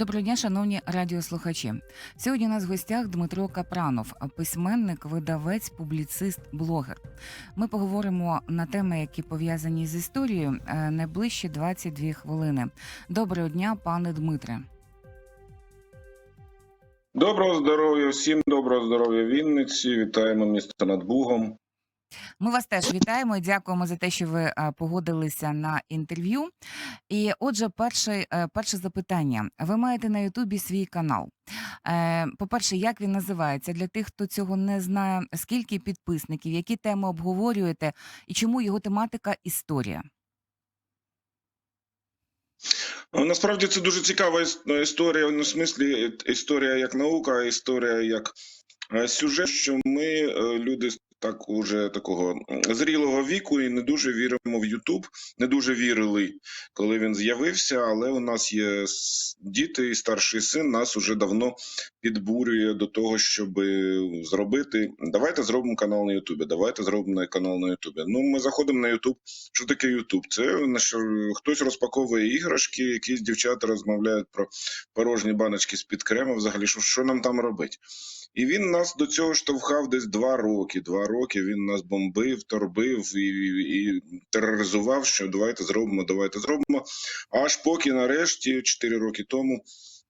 Доброго дня, шановні радіослухачі. Сьогодні у нас в гостях Дмитро Капранов, письменник, видавець, публіцист, блогер. Ми поговоримо на теми, які пов'язані з історією е, найближчі 22 хвилини. Доброго дня, пане Дмитре. Доброго здоров'я всім, доброго здоров'я Вінниці. Вітаємо місто над Бугом. Ми вас теж вітаємо і дякуємо за те, що ви е, погодилися на інтерв'ю. І отже, перше, е, перше запитання. Ви маєте на Ютубі свій канал. Е, По-перше, як він називається? Для тих, хто цього не знає, скільки підписників, які теми обговорюєте, і чому його тематика історія? Ну, Насправді це дуже цікава іс- історія. Ну, в смислі, історія як наука, історія як сюжет, що ми, е, люди так уже такого зрілого віку, і не дуже віримо в Ютуб. Не дуже вірили, коли він з'явився. Але у нас є діти і старший син нас уже давно підбурює до того, щоб зробити. Давайте зробимо канал на Ютубі. Давайте зробимо канал на Ютубі. Ну, ми заходимо на Ютуб. Що таке Ютуб? Це що хтось розпаковує іграшки, якісь дівчата розмовляють про порожні баночки з під крему. Взагалі, що, що нам там робить? І він нас до цього штовхав десь два роки. Два роки він нас бомбив, торбив і, і тероризував, що давайте зробимо, давайте зробимо. Аж поки нарешті, 4 роки тому,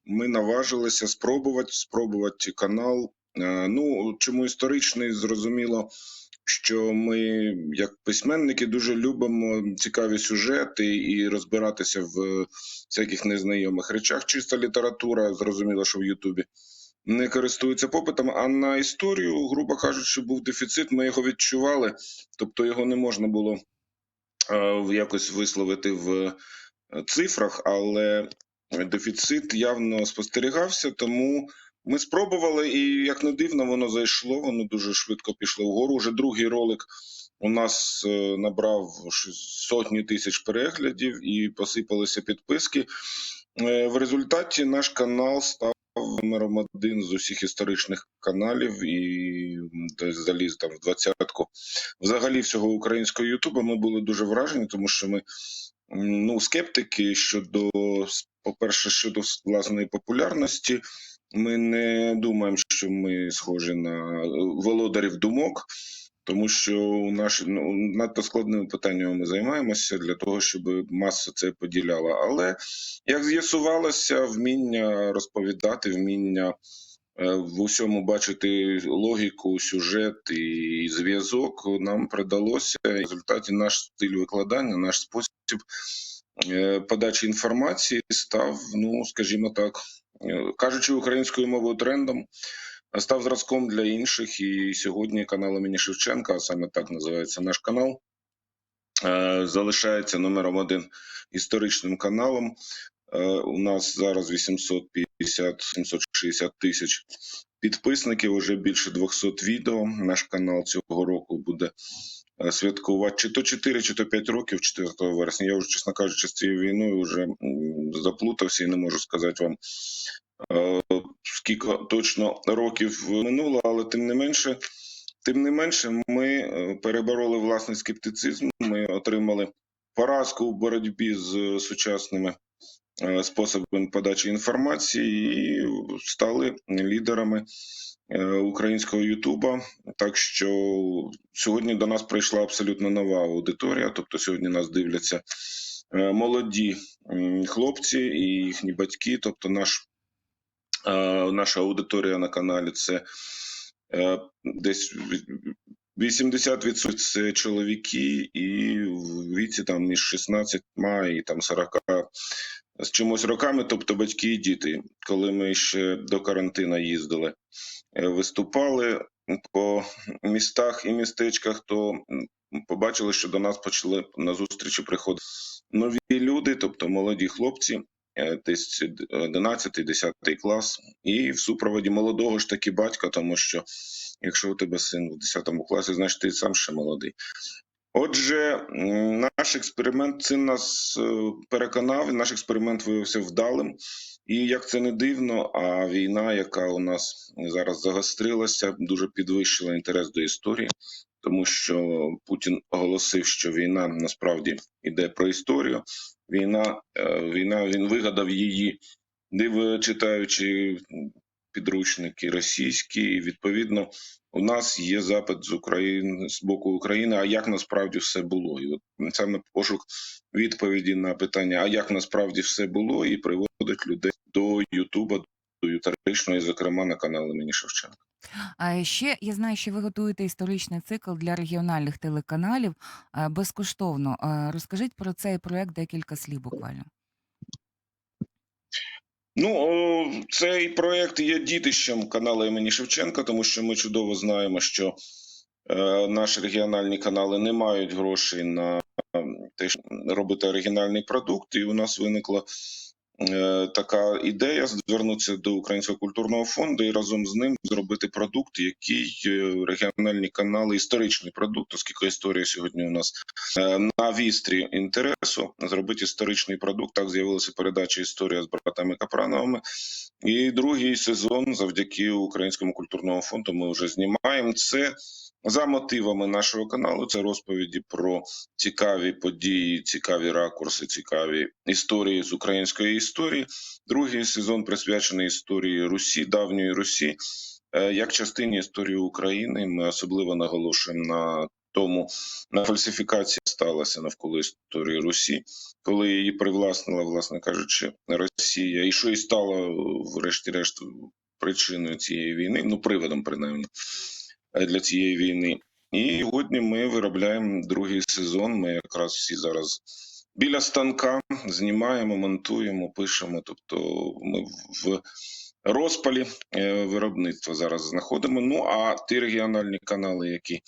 ми наважилися спробувати спробувати канал. Е, Ну чому історичний, зрозуміло, що ми, як письменники, дуже любимо цікаві сюжети і розбиратися в всяких незнайомих речах. Чиста література, зрозуміло, що в Ютубі не користується попитом. А на історію, грубо кажучи, був дефіцит. Ми його відчували, тобто його не можна було е, якось висловити в е, цифрах, але дефіцит явно спостерігався, тому. Ми спробували, і як не дивно, воно зайшло. Воно дуже швидко пішло вгору. Уже другий ролик у нас е, набрав сотні тисяч переглядів і посипалися підписки. В результаті наш канал став номером один з усіх історичних каналів і десь заліз там в двадцятку. Взагалі, всього українського Ютуба ми були дуже вражені, тому що ми ну, скептики щодо, по-перше, щодо власної популярності. Ми не думаємо, що ми схожі на е, володарів думок, тому що у наш ну, надто складними питаннями ми займаємося для того, щоб маса це поділяла. Але як з'ясувалося, вміння розповідати, вміння е, в усьому бачити логіку, сюжет і зв'язок нам придалося. І В результаті наш стиль викладання, наш спосіб е, подачі інформації став, ну скажімо так, е, кажучи українською мовою трендом. Став зразком для інших, і сьогодні канал імені Шевченка, а саме так називається наш канал, е, залишається номером один історичним каналом. Е, У нас зараз 850-760 тисяч підписників, уже більше 200 відео. Наш канал цього року буде е, святкувати чи то 4, чи то 5 років, 4 вересня. Я вже, чесно кажучи, з цією війною вже заплутався і не можу сказати вам, скільки точно років минуло, але тим не менше. Тим не менше, ми е, перебороли власний скептицизм. Ми отримали поразку у боротьбі з сучасними е, способами подачі інформації і стали лідерами е, українського Ютуба. Так що сьогодні до нас прийшла абсолютно нова аудиторія. Тобто, сьогодні нас дивляться е, молоді хлопці і їхні батьки. Тобто, наш е, наша аудиторія на каналі це е, десь 80% це чоловіки, і в віці там між 16 і там 40 з чимось роками, тобто батьки і діти. Коли ми ще до карантину їздили, е, виступали по містах і містечках, то побачили, що до нас почали на зустрічі приходити нові люди, тобто молоді хлопці, е, 11-10 клас, і в супроводі молодого ж таки батька, тому що якщо у тебе син в 10 класі, значить ти сам ще молодий. Отже, наш експеримент це нас е, переконав, наш експеримент виявився вдалим. І як це не дивно, а війна, яка у нас зараз загострилася, дуже підвищила інтерес до історії, тому що Путін оголосив, що війна насправді йде про історію. Війна, е, війна він вигадав її див, читаючи підручники російські, і відповідно у нас є запит з України з боку України. А як насправді все було? І от саме пошук відповіді на питання, а як насправді все було, і приводить людей до Ютуба, до зокрема на канал імені Шевченка. А ще я знаю, що ви готуєте історичний цикл для регіональних телеканалів е, безкоштовно. Е, Розкажіть про цей проект декілька слів буквально. Ну, о, цей проект є дітищем каналу імені Шевченка, тому що ми чудово знаємо, що е, наші регіональні канали не мають грошей на ем, те, щоб робити оригінальний продукт, і у нас виникла така ідея звернутися до Українського культурного фонду і разом з ним зробити продукт, який е, регіональні канали, історичний продукт, оскільки історія сьогодні у нас е, на вістрі інтересу, зробити історичний продукт. Так з'явилася передача Історія з братами Капрановими. І другий сезон, завдяки Українському культурному фонду, ми вже знімаємо це. За мотивами нашого каналу це розповіді про цікаві події, цікаві ракурси, цікаві історії з української історії. Другий сезон присвячений історії Русі, давньої Русі, Е, як частині історії України. Ми особливо наголошуємо на тому, на фальсифікація сталася навколо історії Русі, коли її привласнила, власне кажучи, Росія, і що і стало, врешті-решт, причиною цієї війни, ну приводом принаймні для цієї війни. І сьогодні ми виробляємо другий сезон. Ми якраз всі зараз біля станка знімаємо, монтуємо, пишемо. Тобто, ми в розпалі е, виробництва зараз знаходимо. Ну а ті регіональні канали, які е,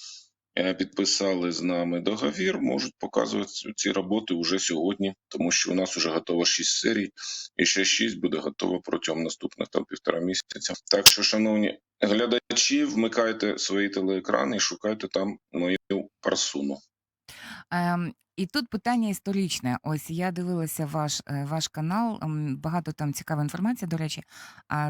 підписали з нами договір, можуть показувати ці роботи вже сьогодні, тому що у нас вже готово 6 серій, і ще 6 буде готово протягом наступних там півтора місяця. Так що, шановні глядачі, вмикайте свої телеекрани і шукайте там мою парсуну. І тут питання історичне. Ось я дивилася ваш, е, ваш канал, багато там цікавої інформації, до речі,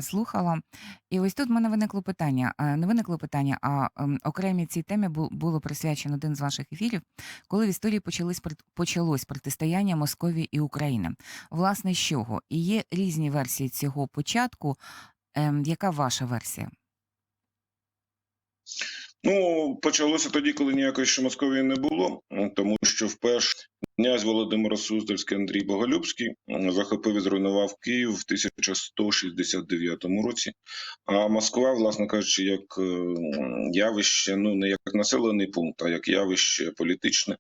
слухала. І ось тут в мене виникло питання. е, Не виникло питання, а ем, окремій цій темі було присвячено один з ваших ефірів, коли в історії почались прит- почалось протистояння Московії і України. Власне, з чого? І є різні версії цього початку. Ем, Яка ваша версія? Ну, почалося тоді, коли ніякої ще Московії не було, тому що вперше князь Володимир Суздальський Андрій Боголюбський захопив і зруйнував Київ в 1169 році. А Москва, власне кажучи, як е, явище, ну не як населений пункт, а як явище політичне,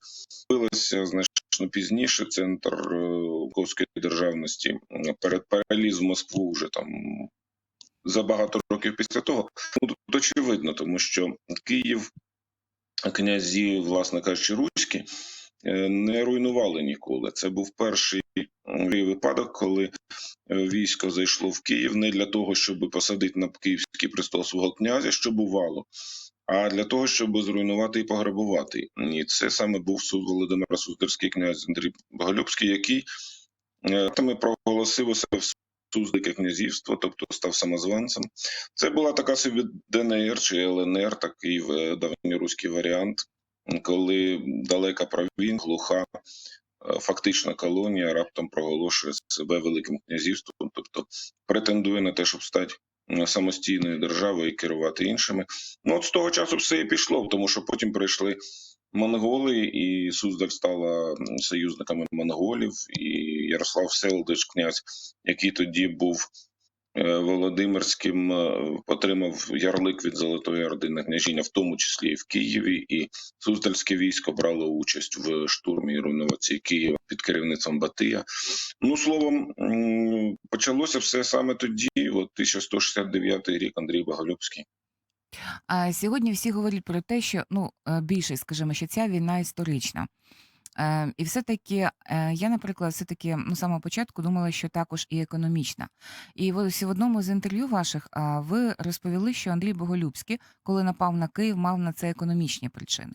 з'явилося значно пізніше. Центр е, Московської державності перед переліз Москву вже там за багато років після того. Ну, тут очевидно, тому що Київ, князі, власне кажучи, руські, е, не руйнували ніколи. Це був перший випадок, коли е, військо зайшло в Київ не для того, щоб посадити на київський престол свого князя, що бувало. А для того, щоб зруйнувати і пограбувати, і це саме був суд Володимира Суздальський князь Андрій Боголюбський, який е, проголосив у себе в Суздальське князівство, тобто став самозванцем. Це була така собі ДНР чи ЛНР, такий е, давньоруський варіант, коли далека провінь, глуха, е, фактично колонія раптом проголошує себе великим князівством, тобто претендує на те, щоб стати е, самостійною державою і керувати іншими. Ну от з того часу все і пішло, тому що потім прийшли. Монголи і Суздаль стала союзниками монголів, і Ярослав Селдич, князь, який тоді був е, Володимирським, е, отримав ярлик від Золотої Орди на княжіння, в тому числі і в Києві. І Суздальське військо брало участь в штурмі і руйнувації Києва під керівництвом Батия. Ну словом, почалося все саме тоді, от 1169 рік Андрій Боголюбський. А сьогодні всі говорять про те, що ну е, більшість, скажімо, що ця війна історична. Е, і все-таки е, я, наприклад, все-таки ну, самого початку думала, що також і економічна. І ось в одному з інтерв'ю ваших а, ви розповіли, що Андрій Боголюбський, коли напав на Київ, мав на це економічні причини.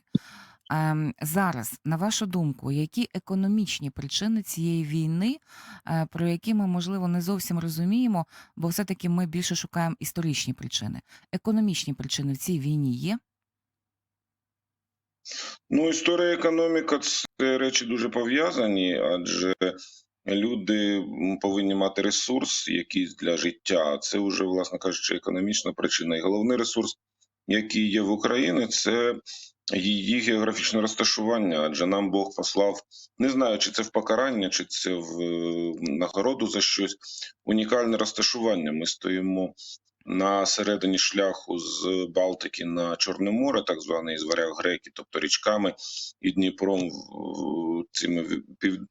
Ем, зараз, на вашу думку, які економічні причини цієї війни, е, про які ми, можливо, не зовсім розуміємо, бо все-таки ми більше шукаємо історичні причини. Економічні причини в цій війні є? Ну, історія економіка це речі дуже пов'язані, адже люди повинні мати ресурс якийсь для життя. Це вже, власне кажучи, економічна причина. І головний ресурс, який є в Україні, це її географічне розташування. Адже нам Бог послав, не знаю, чи це в покарання, чи це в е, нагороду за щось. Унікальне розташування. Ми стоїмо на середині шляху з Балтики на Чорне море, так званий з греки, тобто річками і Дніпром цими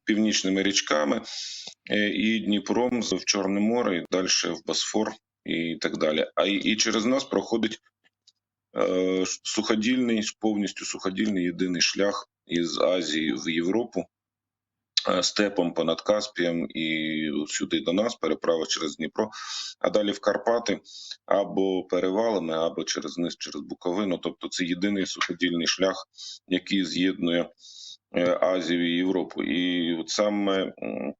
північними річками, е, і Дніпром в Чорне море, і далі в Босфор і так далі. А і, і через нас проходить суходільний, повністю суходільний єдиний шлях із Азії в Європу. е, Степом понад Каспієм і сюди до нас, переправа через Дніпро, а далі в Карпати або перевалами, або через низ, через Буковину. Тобто це єдиний суходільний шлях, який з'єднує е, Азію і Європу. І от саме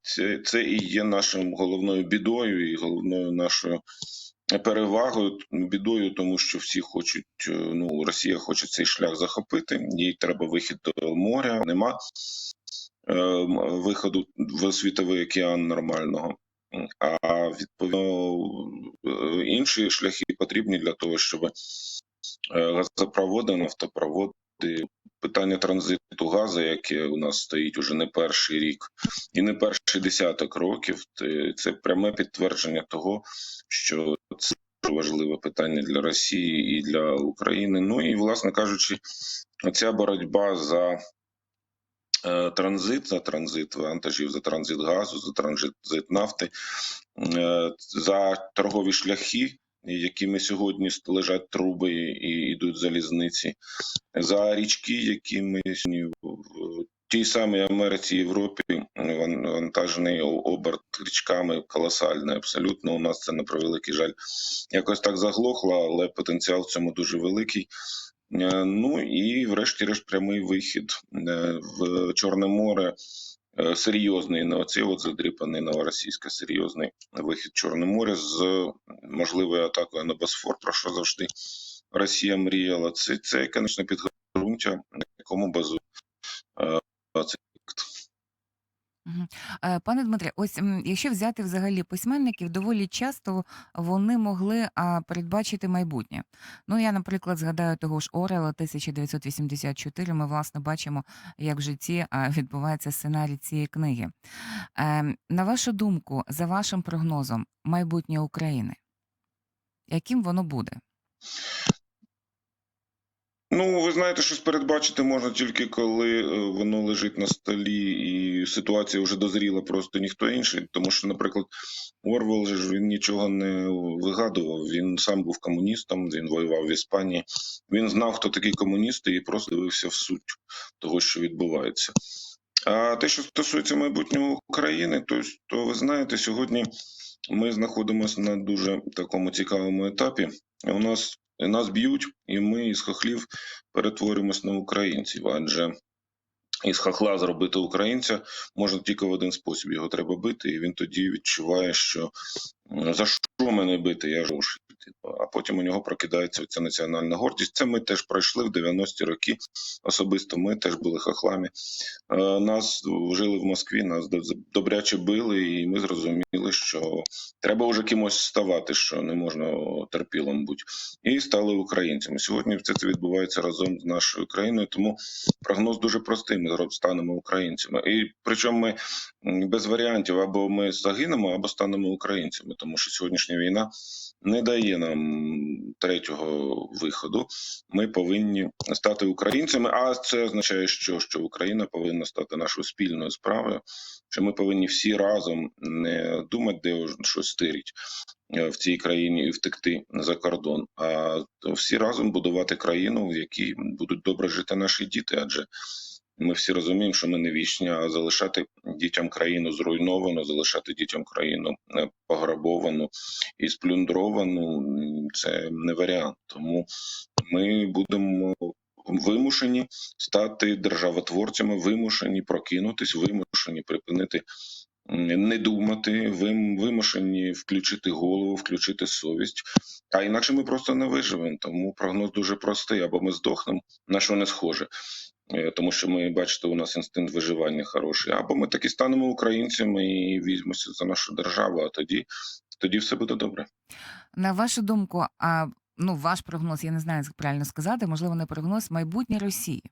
це, це і є нашим головною бідою і головною нашою перевагою, бідою, тому що всі хочуть. е, Ну, Росія хоче цей шлях захопити. Їй треба вихід до моря. Нема е, виходу в світовий океан нормального. А відповідно е, інші шляхи потрібні для того, щоб газопроводи, нафтопроводи, питання транзиту газу, яке у нас стоїть уже не перший рік і не перший десяток років, це пряме підтвердження того, що це дуже важливе питання для Росії і для України. Ну і власне кажучи, оця боротьба за е, транзит, за транзит вантажів, за транзит газу, за транзит нафти, е, за торгові шляхи, якими сьогодні лежать труби і йдуть залізниці, за річки, якими тій самій Америці Європі ван- вантажений оберт річками колосальний. Абсолютно у нас це на превеликий жаль якось так заглохло, але потенціал в цьому дуже великий. Е, Ну і, врешті-решт, прямий вихід е, в Чорне море. е, Серйозний, не оцей от задріпаний новоросійська, серйозний вихід Чорне море з можливою атакою на Босфор, про що завжди Росія мріяла. Це, це економічне підґрунтя, на якому базує е, цей конфлікт. Мгм. Е, Пане Дмитре, ось якщо взяти взагалі письменників, доволі часто вони могли а, передбачити майбутнє. Ну, я, наприклад, згадаю того ж Орела 1984. Ми, власне, бачимо, як в житті а, відбувається сценарій цієї книги. Е, на вашу думку, за вашим прогнозом, майбутнє України, яким воно буде? Ну, ви знаєте, щось передбачити можна тільки коли е, воно лежить на столі, і ситуація вже дозріла просто ніхто інший. Тому що, наприклад, Орвел ж він нічого не вигадував. Він сам був комуністом, він воював в Іспанії. Він знав, хто такі комуністи, і просто дивився в суть того, що відбувається. А те, що стосується майбутнього України, то, то ви знаєте, сьогодні ми знаходимося на дуже такому цікавому етапі. У нас нас б'ють, і ми із хохлів перетворюємось на українців. Адже із хохла зробити українця можна тільки в один спосіб. Його треба бити, і він тоді відчуває, що за що мене бити, я жовший. А потім у нього прокидається ця національна гордість. Це ми теж пройшли в 90-ті роки. Особисто ми теж були хохлами. Е, Нас жили в Москві, нас до- добряче били, і ми зрозуміли, що треба вже кимось ставати, що не можна терпілом бути. І стали українцями. Сьогодні все це відбувається разом з нашою країною, тому прогноз дуже простий. Ми станемо українцями. І причому ми без варіантів або ми загинемо, або станемо українцями, тому що сьогоднішня війна не дає нам третього виходу. Ми повинні стати українцями. А це означає, що, що Україна повинна стати нашою спільною справою. Що ми повинні всі разом не думати, де щось стирить е, в цій країні і втекти за кордон, а всі разом будувати країну, в якій будуть добре жити наші діти. Адже ми всі розуміємо, що ми не вічні, а залишати дітям країну зруйновану, залишати дітям країну е, пограбовану і сплюндровану це не варіант. Тому ми будемо вимушені стати державотворцями, вимушені прокинутись, вимушені припинити не думати, вимушені включити голову, включити совість. А інакше ми просто не виживемо. Тому прогноз дуже простий: або ми здохнемо, на що не схоже. Е, тому що ми бачите, у нас інстинкт виживання хороший. Або ми таки станемо українцями і візьмемося за нашу державу, а тоді, тоді все буде добре. На вашу думку, а ну ваш прогноз, я не знаю, як правильно сказати, можливо, не прогноз майбутнє Росії.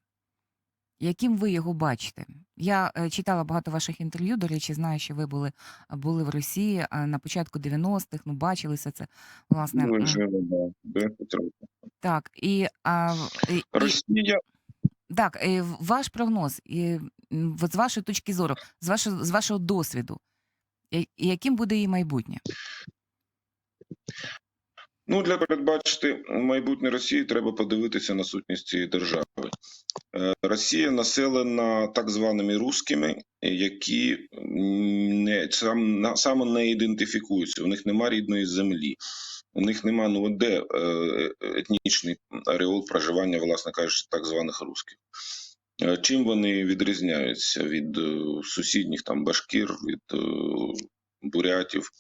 Яким ви його бачите? Я е, читала багато ваших інтерв'ю. До речі, знаю, що ви були були в Росії на початку 90-х, ну бачилися це власне. Ми м, живемо, да, Так, і, а, і Росія так, і ваш прогноз, і, м, з вашої точки зору, з вашого з вашого досвіду, яким буде її майбутнє? Ну, для передбачити майбутнє Росії треба подивитися на сутність цієї держави. Е, Росія населена так званими рускими, які не сам на- саме не ідентифікуються. У них нема рідної землі. У них нема ну де е, етнічний ареол проживання, власне кажучи, так званих русських. Е, Чим вони відрізняються від е, сусідніх там башкір, від е, бурятів?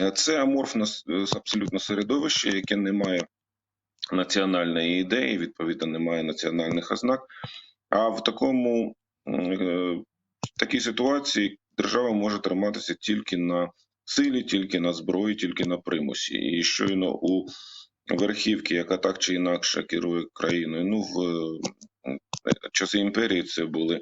Е, Це аморфне е, абсолютно середовище, яке не має національної ідеї, відповідно, немає національних ознак. А в такому е, в такій ситуації держава може триматися тільки на силі, тільки на зброї, тільки на примусі. І щойно у верхівки, яка так чи інакше керує країною, ну в е, часи імперії це були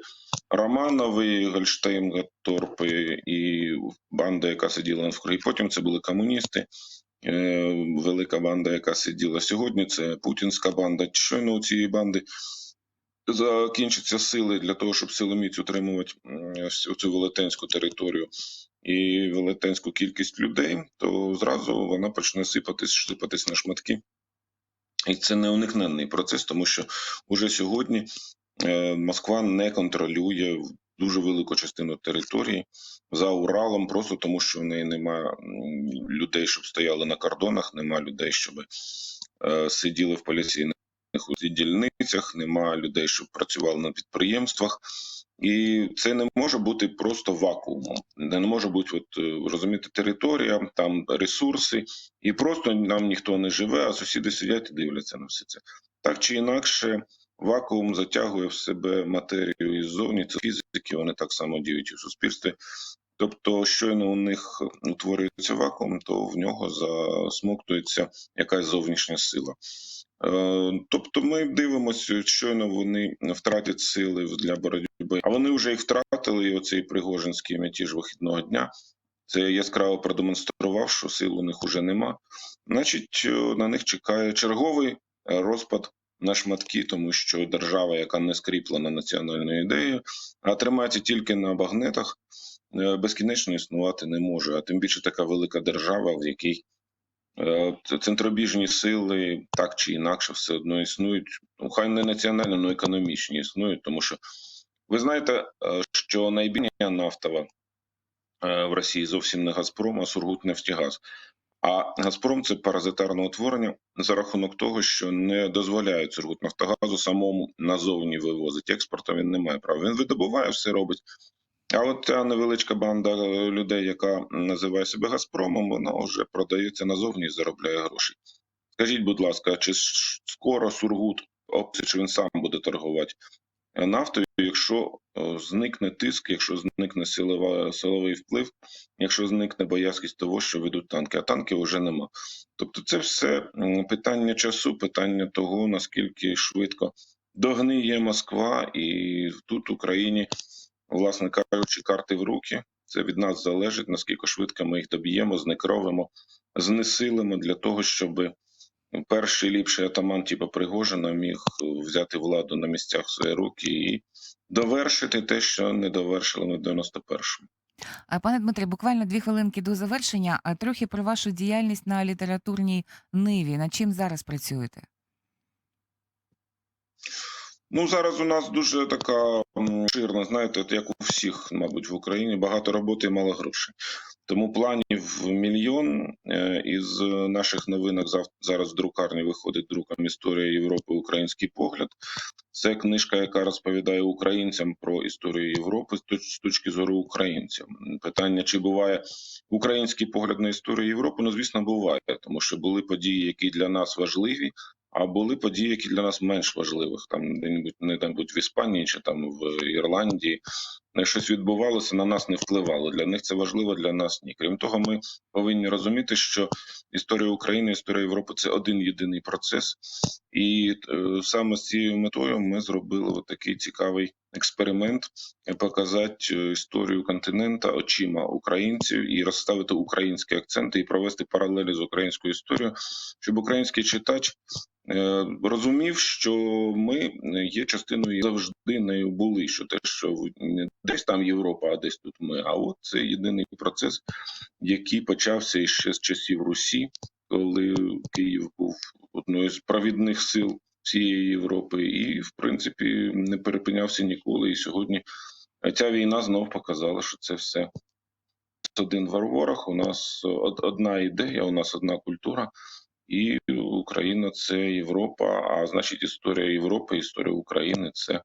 Романови, Гольштейн, Гатторпи і банда, яка сиділа в Криму. Потім це були комуністи. е, Велика банда, яка сиділа сьогодні, це путінська банда. Щойно у цієї банди закінчаться сили для того, щоб силоміць утримувати цю велетенську територію і велетенську кількість людей, то зразу вона почне сипатись, сипатись на шматки. І це не уникненний процес, тому що уже сьогодні е, Москва не контролює дуже велику частину території за Уралом, просто тому що в неї немає людей, щоб стояли на кордонах, немає людей, щоб е, сиділи в поліційних дільницях, немає людей, щоб працювали на підприємствах. І це не може бути просто вакуумом. Не може бути, от е, розумієте, територія, там ресурси, і просто нам ніхто не живе, а сусіди сидять і дивляться на все це. Так чи інакше, вакуум затягує в себе матерію іззовні. Це фізики, вони так само діють і в суспільстві. Тобто, щойно у них утворюється вакуум, то в нього засмоктується якась зовнішня сила. Е, Тобто, ми дивимося, щойно вони втратять сили для боротьби, а вони вже їх втратили. Оцей Пригожинський мятіж вихідного дня. Це яскраво продемонстрував, що сил у них уже нема. Значить, е, на них чекає черговий е, розпад на шматки, тому що держава, яка не скріплена національною ідеєю, а тримається тільки на багнетах, безкінечно існувати не може. А тим більше така велика держава, в якій центробіжні сили так чи інакше все одно існують. Ну, хай не національно, але економічні існують, тому що ви знаєте, е, що найбільша нафтова е, в Росії зовсім не Газпром, а Сургутнефтегаз. А Газпром це паразитарне утворення за рахунок того, що не дозволяє Сургутнафтогазу самому назовні вивозити експорту. Він не має права. Він видобуває, все робить. А от ця невеличка банда е, людей, яка називає себе Газпромом, вона вже продається назовні і заробляє гроші. Скажіть, будь ласка, чи скоро Сургут чи він сам буде торгувати е, нафтою, якщо е, зникне тиск, якщо зникне силова, силовий вплив, якщо зникне боязкість того, що ведуть танки, а танків вже нема. Тобто, це все питання часу, питання того, наскільки швидко догниє Москва, і тут Україні, власне кажучи, карти в руки. Це від нас залежить, наскільки швидко ми їх доб'ємо, знекровимо, знесилимо для того, щоб перший ліпший атаман, типу Пригожина, міг взяти владу на місцях в свої руки і довершити те, що не довершили ми в 91-му. Пане Дмитре, буквально дві хвилинки до завершення. А трохи про вашу діяльність на літературній ниві. Над чим зараз працюєте? Ну зараз у нас дуже така м, ширна, знаєте, от як у всіх, мабуть, в Україні багато роботи і мало грошей. Тому планів мільйон Е, із наших новинок зараз в друкарні виходить друком Історія Європи, Український погляд. Це книжка, яка розповідає українцям про історію Європи з точки зору українців. Питання, чи буває український погляд на історію Європи? Ну, звісно, буває, тому що були події, які для нас важливі, А були події, які для нас менш важливих, там де-небудь не там будь в Іспанії чи там в Ірландії. Е, Щось відбувалося, на нас не впливало. Для них це важливо, для нас ні. Крім того, ми повинні розуміти, що історія України, історія Європи це один єдиний процес, і е, саме з цією метою ми зробили такий цікавий експеримент показати е, історію континента очима українців і розставити українські акценти і провести паралелі з українською історією, щоб український читач розумів, що ми є частиною завжди нею були. Що те, що десь там Європа, а десь тут ми. А от це єдиний процес, який почався іще з часів Русі, коли Київ був одною з провідних сил всієї Європи, і в принципі не перепинявся ніколи. І сьогодні ця війна знов показала, що це все один ворог. У нас одна ідея, у нас одна культура. І Україна це Європа, а значить, історія Європи, історія України це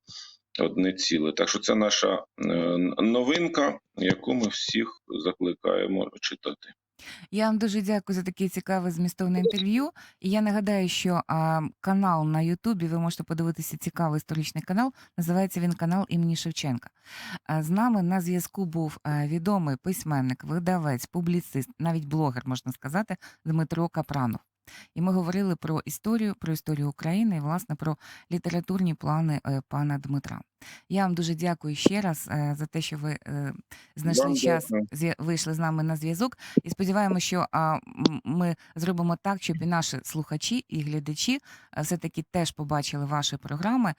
одне ціле. Так що це наша е, новинка, яку ми всіх закликаємо читати. Я вам дуже дякую за таке цікаве змістовне інтерв'ю. І я нагадаю, що а, канал на Ютубі, ви можете подивитися цікавий історичний канал. Називається він канал імені Шевченка. А, з нами на зв'язку був а, відомий письменник, видавець, публіцист, навіть блогер, можна сказати, Дмитро Капранов. І ми говорили про історію, про історію України і, власне, про літературні плани е, пана Дмитра. Я вам дуже дякую ще раз е, за те, що ви е, знайшли Вам час, вийшли з нами на зв'язок. І сподіваємося, що ми зробимо так, щоб і наші слухачі і глядачі все-таки теж побачили ваші програми.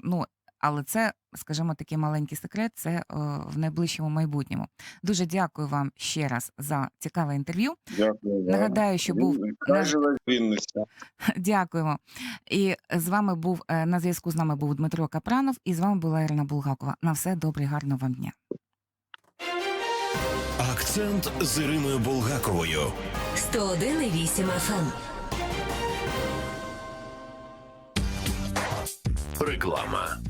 Ну, але це, скажімо, такий маленький секрет, це е, в найближчому майбутньому. Дуже дякую вам ще раз за цікаве інтерв'ю. Дякую. Нагадаю, що був наш Вінниця. дякуємо. І з вами був е, на зв'язку з нами був Дмитро Капранов, і з вами була Ірина Булгакова. На все добре, гарного вам дня. Акцент з Іриною Булгаковою. 101,8 FM. Реклама.